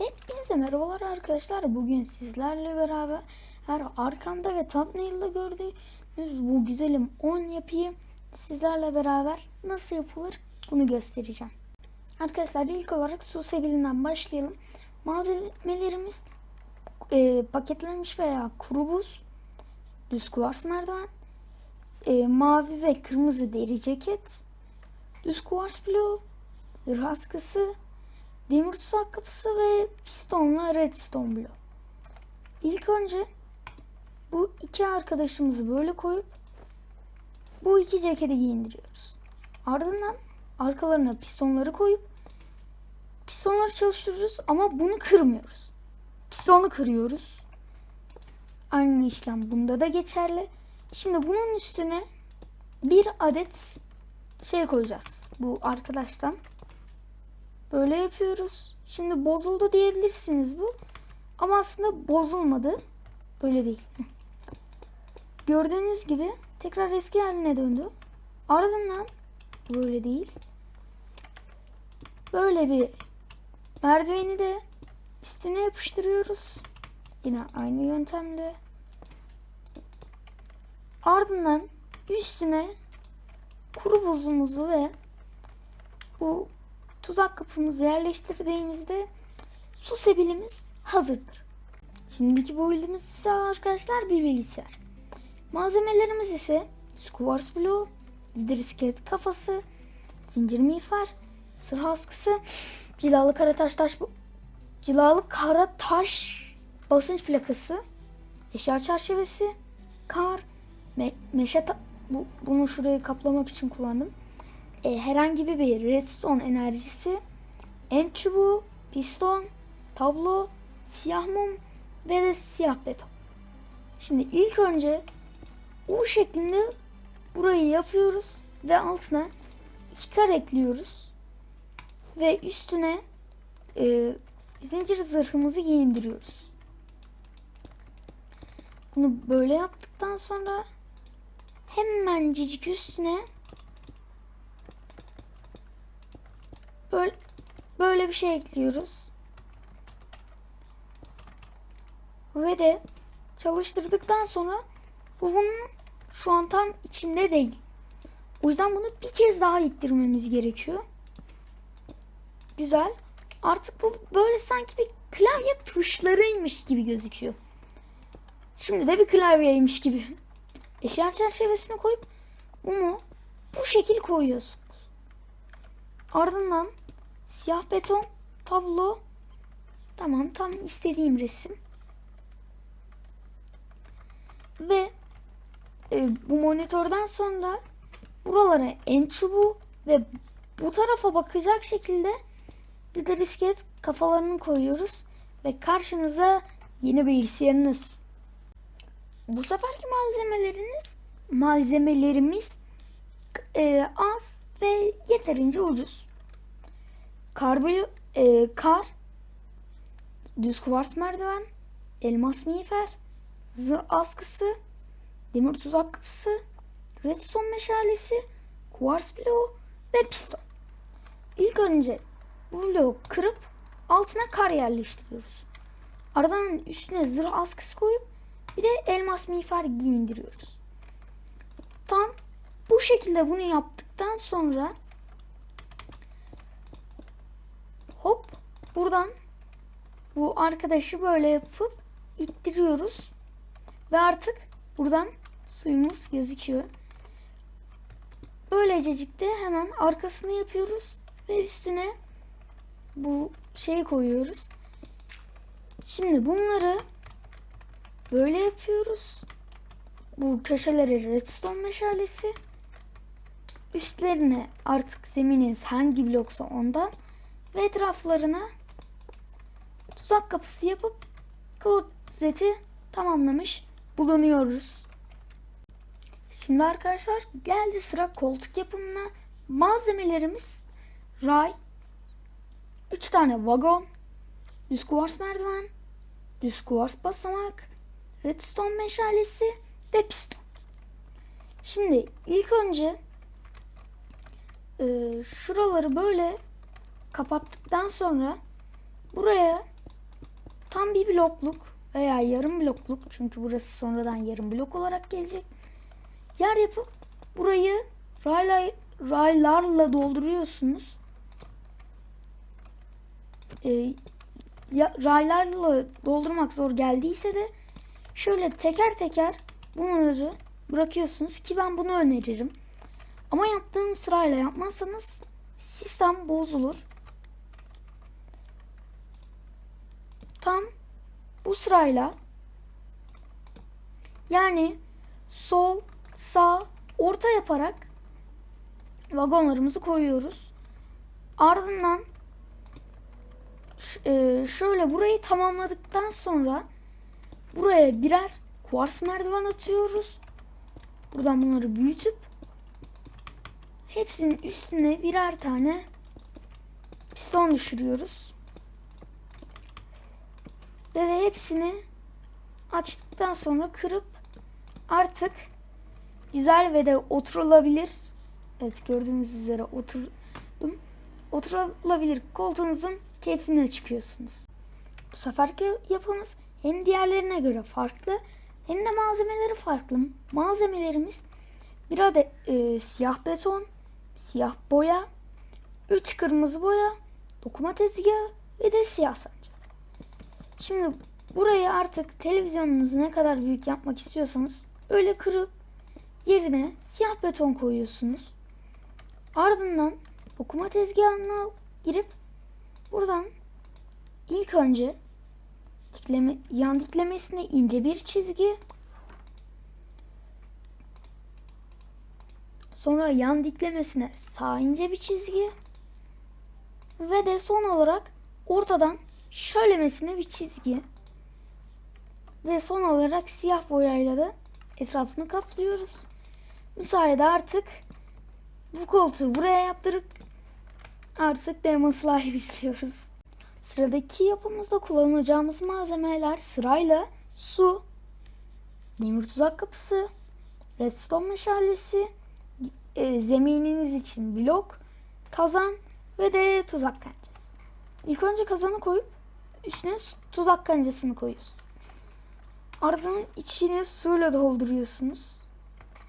Hepinize merhabalar arkadaşlar. Bugün sizlerle beraber her arkamda ve thumbnail'da gördüğünüz bu güzelim 10 yapıyı sizlerle beraber nasıl yapılır bunu göstereceğim. Arkadaşlar ilk olarak su sebilinden başlayalım. Malzemelerimiz e, paketlenmiş veya kuru buz, düz kuvars merdiven, e, mavi ve kırmızı deri ceket, düz kuvars bloğu, zırh askısı, demir tuzak kapısı ve pistonla redstone bloğu. İlk önce bu iki arkadaşımızı böyle koyup bu iki ceketi giyindiriyoruz. Ardından arkalarına pistonları koyup pistonları çalıştırıyoruz ama bunu kırmıyoruz. Pistonu kırıyoruz. Aynı işlem bunda da geçerli. Şimdi bunun üstüne bir adet şey koyacağız. Bu arkadaştan. Böyle yapıyoruz. Şimdi bozuldu diyebilirsiniz bu. Ama aslında bozulmadı. Böyle değil. Gördüğünüz gibi tekrar eski haline döndü. Ardından böyle değil. Böyle bir merdiveni de üstüne yapıştırıyoruz. Yine aynı yöntemle. Ardından üstüne kuru buzumuzu ve bu tuzak kapımızı yerleştirdiğimizde su sebilimiz hazırdır. Şimdiki bu bildiğimiz ise arkadaşlar bir bilgisayar. Malzemelerimiz ise Squars bloğu, vidir iskelet kafası, zincir miğfer, sırh askısı, cilalı kara taş taş cilalı kara taş basınç plakası, eşya çerçevesi, kar, me meşe bu, bunu şurayı kaplamak için kullandım e, herhangi bir redstone enerjisi, en çubuğu, piston, tablo, siyah mum ve de siyah beton. Şimdi ilk önce U şeklinde burayı yapıyoruz ve altına iki kare ekliyoruz ve üstüne e, zincir zırhımızı giyindiriyoruz. Bunu böyle yaptıktan sonra hemencik üstüne Böyle, böyle bir şey ekliyoruz. Ve de çalıştırdıktan sonra bu bunun şu an tam içinde değil. O yüzden bunu bir kez daha ittirmemiz gerekiyor. Güzel. Artık bu böyle sanki bir klavye tuşlarıymış gibi gözüküyor. Şimdi de bir klavyeymiş gibi. Eşya çerçevesine koyup bunu bu şekil koyuyorsunuz. Ardından siyah beton tablo tamam tam istediğim resim ve e, bu monitörden sonra buralara en çubuğu ve bu tarafa bakacak şekilde bir de risket kafalarını koyuyoruz ve karşınıza yeni bilgisayarınız. Bu seferki malzemeleriniz malzemelerimiz e, az ve yeterince ucuz. Karbon, e, kar, düz kuvars merdiven, elmas miğfer, zırh askısı, demir tuzak kapısı, redstone meşalesi, kuvars bloğu ve piston. İlk önce bu bloğu kırıp altına kar yerleştiriyoruz. Ardından üstüne zırh askısı koyup bir de elmas miğfer giyindiriyoruz. Tam bu şekilde bunu yaptıktan sonra hop buradan bu arkadaşı böyle yapıp ittiriyoruz. Ve artık buradan suyumuz gözüküyor. Böylececik de hemen arkasını yapıyoruz ve üstüne bu şeyi koyuyoruz. Şimdi bunları böyle yapıyoruz. Bu köşeleri redstone meşalesi. Üstlerine artık zemininiz hangi bloksa ondan ve etraflarına tuzak kapısı yapıp klozeti tamamlamış bulunuyoruz. Şimdi arkadaşlar geldi sıra koltuk yapımına. Malzemelerimiz ray, 3 tane vagon, düz kuvars merdiven, düz kuvars basamak, redstone meşalesi ve piston. Şimdi ilk önce e, şuraları böyle kapattıktan sonra buraya tam bir blokluk veya yarım blokluk çünkü burası sonradan yarım blok olarak gelecek. Yer yapıp burayı rayla, raylarla dolduruyorsunuz. Ee, ya, raylarla doldurmak zor geldiyse de şöyle teker teker bunları bırakıyorsunuz ki ben bunu öneririm. Ama yaptığım sırayla yapmazsanız sistem bozulur. Tam bu sırayla yani sol, sağ, orta yaparak vagonlarımızı koyuyoruz. Ardından e, şöyle burayı tamamladıktan sonra buraya birer kuvars merdiven atıyoruz. Buradan bunları büyütüp hepsinin üstüne birer tane piston düşürüyoruz. Ve hepsini açtıktan sonra kırıp artık güzel ve de oturulabilir. Evet gördüğünüz üzere oturdum. Oturulabilir koltuğunuzun keyfine çıkıyorsunuz. Bu seferki yapımız hem diğerlerine göre farklı hem de malzemeleri farklı. Malzemelerimiz bir adet e, siyah beton, siyah boya, 3 kırmızı boya, dokuma tezgahı ve de siyah sancak. Şimdi burayı artık televizyonunuzu ne kadar büyük yapmak istiyorsanız öyle kırıp yerine siyah beton koyuyorsunuz. Ardından okuma tezgahına girip buradan ilk önce dikleme, yan diklemesine ince bir çizgi sonra yan diklemesine sağ ince bir çizgi ve de son olarak ortadan şöylemesine bir çizgi ve son olarak siyah boyayla da etrafını kaplıyoruz. Bu sayede artık bu koltuğu buraya yaptırıp artık Demon Slayer istiyoruz. Sıradaki yapımızda kullanacağımız malzemeler sırayla su, demir tuzak kapısı, redstone meşalesi, e, zemininiz için blok, kazan ve de tuzak kancası. İlk önce kazanı koyup üstüne tuzak kancasını koyuyorsun. Ardından içini suyla dolduruyorsunuz.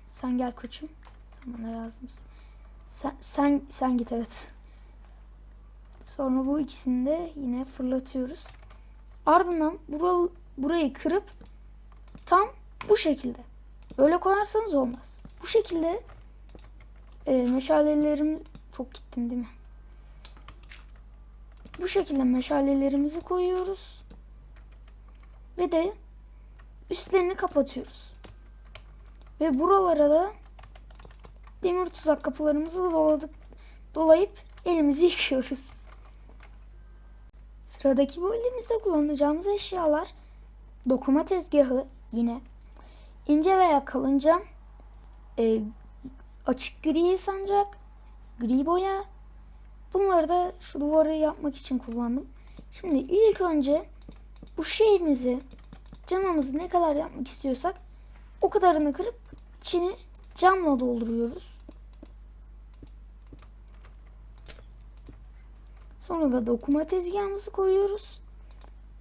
Sen gel koçum. Sen bana lazımsın. Sen, sen, sen git evet. Sonra bu ikisini de yine fırlatıyoruz. Ardından bural, burayı kırıp tam bu şekilde. Böyle koyarsanız olmaz. Bu şekilde e, meşalelerimi çok gittim değil mi? Bu şekilde meşalelerimizi koyuyoruz. Ve de üstlerini kapatıyoruz. Ve buralara da demir tuzak kapılarımızı doladık, dolayıp elimizi yıkıyoruz. Sıradaki bölümümüzde kullanacağımız eşyalar dokuma tezgahı yine ince veya kalınca e, açık gri sancak, gri boya. Bunları da şu duvarı yapmak için kullandım. Şimdi ilk önce bu şeyimizi camımızı ne kadar yapmak istiyorsak o kadarını kırıp içini camla dolduruyoruz. Sonra da dokuma tezgahımızı koyuyoruz.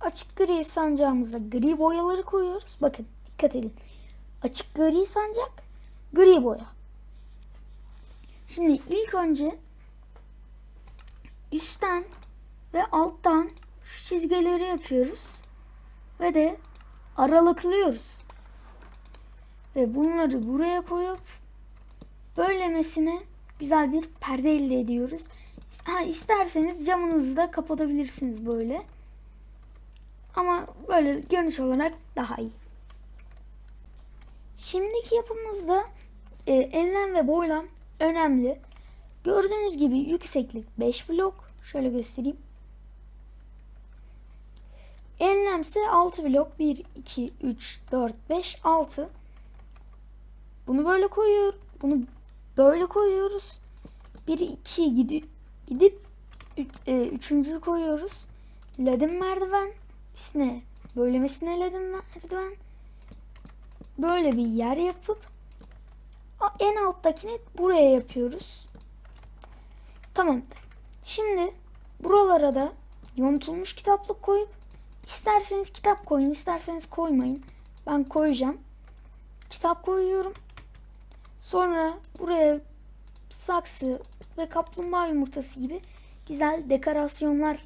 Açık gri sancağımıza gri boyaları koyuyoruz. Bakın dikkat edin. Açık gri sancak, gri boya. Şimdi ilk önce üstten ve alttan şu çizgileri yapıyoruz. Ve de aralıklıyoruz. Ve bunları buraya koyup böylemesine güzel bir perde elde ediyoruz. Ha, isterseniz camınızı da kapatabilirsiniz böyle. Ama böyle görünüş olarak daha iyi. Şimdiki yapımızda e, enlem ve boylam önemli. Gördüğünüz gibi yükseklik 5 blok. Şöyle göstereyim. Enlemse 6 blok. 1, 2, 3, 4, 5, 6. Bunu böyle koyuyor. Bunu böyle koyuyoruz. 1, 2 gidip gidip üç, e, üçüncüyü koyuyoruz. Ladin merdiven. Üstüne böylemesine ladin merdiven. Böyle bir yer yapıp en alttakini buraya yapıyoruz. Tamamdır. Şimdi buralara da yontulmuş kitaplık koyup İsterseniz kitap koyun, isterseniz koymayın. Ben koyacağım. Kitap koyuyorum. Sonra buraya saksı ve kaplumbağa yumurtası gibi güzel dekorasyonlar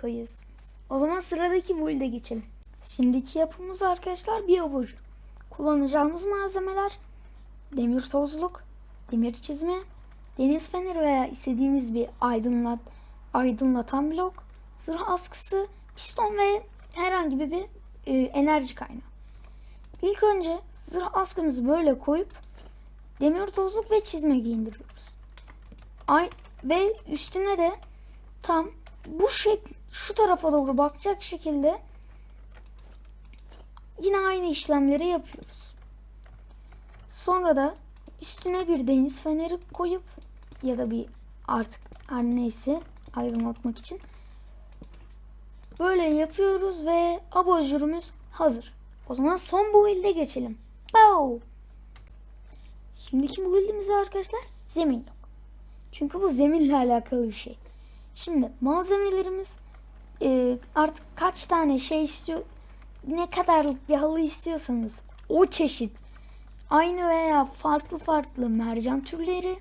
koyuyorsunuz. O zaman sıradaki build'e geçelim. Şimdiki yapımız arkadaşlar bir abajur. Kullanacağımız malzemeler demir tozluk, demir çizme, deniz feneri veya istediğiniz bir aydınlat aydınlatan blok, zırh askısı, piston ve herhangi bir e, enerji kaynağı. İlk önce zırh askımızı böyle koyup demir tozluk ve çizme giyindiriyoruz. Ay ve üstüne de tam bu şekil şu tarafa doğru bakacak şekilde yine aynı işlemleri yapıyoruz. Sonra da üstüne bir deniz feneri koyup ya da bir artık her neyse aydınlatmak için böyle yapıyoruz ve abajurumuz hazır. O zaman son bu build'e geçelim. Bow. Şimdiki bu build'imizde arkadaşlar zemin yok. Çünkü bu zeminle alakalı bir şey. Şimdi malzemelerimiz e, artık kaç tane şey istiyor ne kadarlık bir halı istiyorsanız o çeşit aynı veya farklı farklı mercan türleri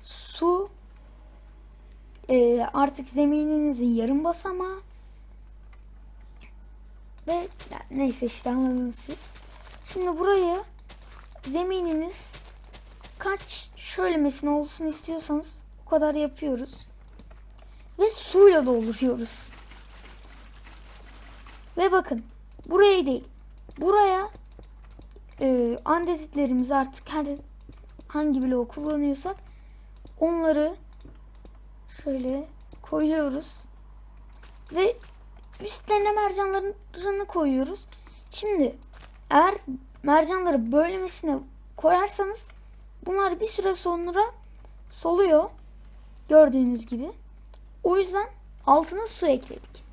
su e, artık zemininizin yarım basamağı ve ya, neyse işte anladınız siz. Şimdi buraya zemininiz kaç şöylemesine olsun istiyorsanız o kadar yapıyoruz. Ve suyla dolduruyoruz. Ve bakın buraya değil. Buraya e, andezitlerimizi artık her hangi bloğu kullanıyorsak onları şöyle koyuyoruz. Ve üstlerine mercanlarını koyuyoruz. Şimdi eğer mercanları böylemesine koyarsanız bunlar bir süre sonra soluyor. Gördüğünüz gibi. O yüzden altına su ekledik.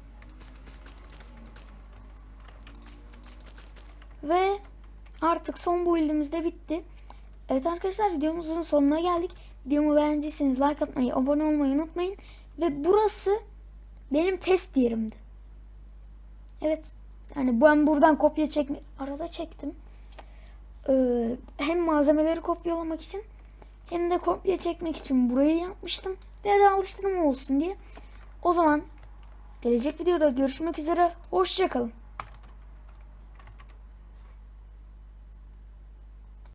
Ve artık son build'imiz de bitti. Evet arkadaşlar videomuzun sonuna geldik. Videomu beğendiyseniz like atmayı, abone olmayı unutmayın. Ve burası benim test yerimdi. Evet. Yani ben buradan kopya çekme arada çektim. Ee, hem malzemeleri kopyalamak için hem de kopya çekmek için burayı yapmıştım. Ve de alıştırma olsun diye. O zaman gelecek videoda görüşmek üzere. Hoşçakalın.